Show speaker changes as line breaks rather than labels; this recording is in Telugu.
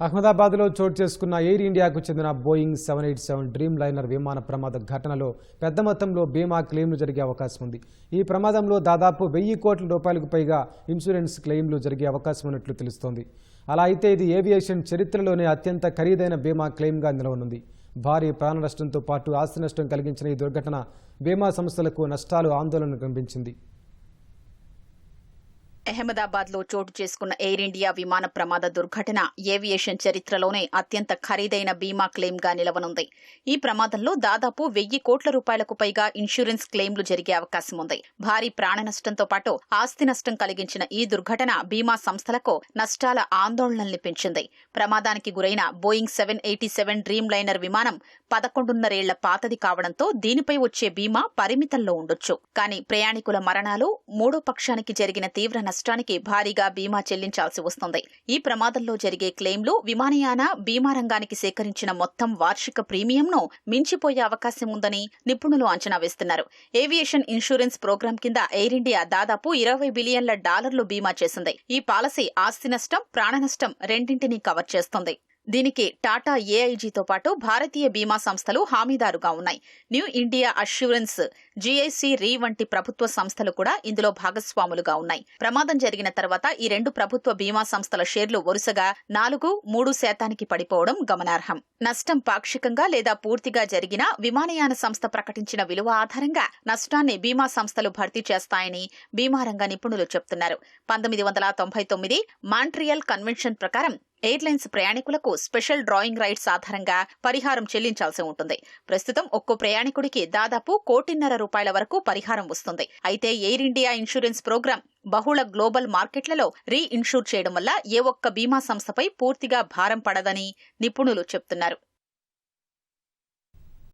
అహ్మదాబాద్లో చోటు చేసుకున్న ఎయిర్ ఇండియాకు చెందిన Boeing seven eight seven Dreamliner విమాన ప్రమాద ఘటనలో పెద్ద మొత్తంలో బీమా క్లెయిమ్లు జరిగే అవకాశం ఉంది. ఈ ప్రమాదంలో దాదాపు వెయ్యి కోట్ల రూపాయలకు పైగా ఇన్సూరెన్స్ క్లెయిమ్లు జరిగే అవకాశం ఉన్నట్లు తెలుస్తోంది. అలా అయితే ఇది ఏవియేషన్ చరిత్రలోనే అత్యంత ఖరీదైన బీమా క్లెయిమ్గా నిలవనుంది. భారీ ప్రాణ నష్టంతో పాటు ఆస్తి నష్టం కలిగించిన ఈ దుర్ఘటన బీమా సంస్థలకు నష్టాలు ఆందోళన కనిపించింది
అహ్మదాబాద్లో చోటు చేసుకున్న ఎయిర్ ఇండియా విమాన ప్రమాద దుర్ఘటన ఏవియేషన్ చరిత్రలోనే అత్యంత ఖరీదైన బీమా క్లెయిమ్గా నిలవనుంది. ఈ ప్రమాదంలో దాదాపు వెయ్యి కోట్ల రూపాయలకు పైగా ఇన్సూరెన్స్ క్లెయిమ్లు జరిగే అవకాశం ఉంది. భారీ ప్రాణ నష్టంతో పాటు ఆస్తి నష్టం కలిగించిన ఈ దుర్ఘటన బీమా సంస్థలకు నష్టాల ఆందోళనల్ని పెంచింది. ప్రమాదానికి గురైన Boeing seven eighty seven Dreamliner విమానం పదకొండున్నరేళ్ళ పాతది కావడంతో దీనిపై వచ్చే బీమా పరిమితంలో ఉండొచ్చు. కానీ ప్రయాణికుల మరణాలు మూడో పక్షానికి జరిగిన తీవ్ర రాష్ట్రానికి భారీగా బీమా చెల్లించాల్సి వస్తుంది. ఈ ప్రమాదంలో జరిగే క్లెయిమ్లు విమానయాన బీమా రంగానికి సేకరించిన మొత్తం వార్షిక ప్రీమియంను మించిపోయే అవకాశం ఉందని నిపుణులు అంచనా వేస్తున్నారు. ఏవియేషన్ ఇన్సూరెన్స్ ప్రోగ్రాం కింద ఎయిర్ ఇండియా దాదాపు ఇరవై బిలియన్ల డాలర్లు బీమా చేసింది. ఈ పాలసీ ఆస్తి నష్టం ప్రాణ నష్టం రెండింటినీ కవర్ చేస్తుంది. దీనికి టాటా ఏఐజీతో పాటు భారతీయ బీమా సంస్థలు హామీదారుగా ఉన్నాయి. New India Assurance GIC re వంటి ప్రభుత్వ సంస్థలు కూడా ఇందులో భాగస్వాములుగా ఉన్నాయి. ప్రమాదం జరిగిన తర్వాత ఈ రెండు ప్రభుత్వ బీమా సంస్థల షేర్లు వరుసగా నాలుగు మూడు శాతానికి పడిపోవడం గమనార్హం. నష్టం పాక్షికంగా లేదా పూర్తిగా జరిగిన విమానయాన సంస్థ ప్రకటించిన విలువ ఆధారంగా నష్టాన్ని బీమా సంస్థలు భర్తీ చేస్తాయని బీమా రంగ నిపుణులు చెబుతున్నారు పంతొమ్మిది వందల తొంభై తొమ్మిది మాంట్రియల్ కన్వెన్షన్ ప్రకారం ఎయిర్లైన్స్ ప్రయాణికులకు స్పెషల్ డ్రాయింగ్ రైట్స్ ఆధారంగా పరిహారం చెల్లించాల్సి ఉంటుంది. ప్రస్తుతం ఒక్కో ప్రయాణికుడికి దాదాపు కోటిన్నర రూపాయల వరకు పరిహారం వస్తుంది. అయితే ఎయిర్ ఇండియా ఇన్సూరెన్స్ ప్రోగ్రాం బహుళ గ్లోబల్ మార్కెట్లలో రీ ఇన్షూర్ చేయడం వల్ల ఏ ఒక్క బీమా సంస్థపై పూర్తిగా భారం పడదని నిపుణులు చెప్తున్నారు.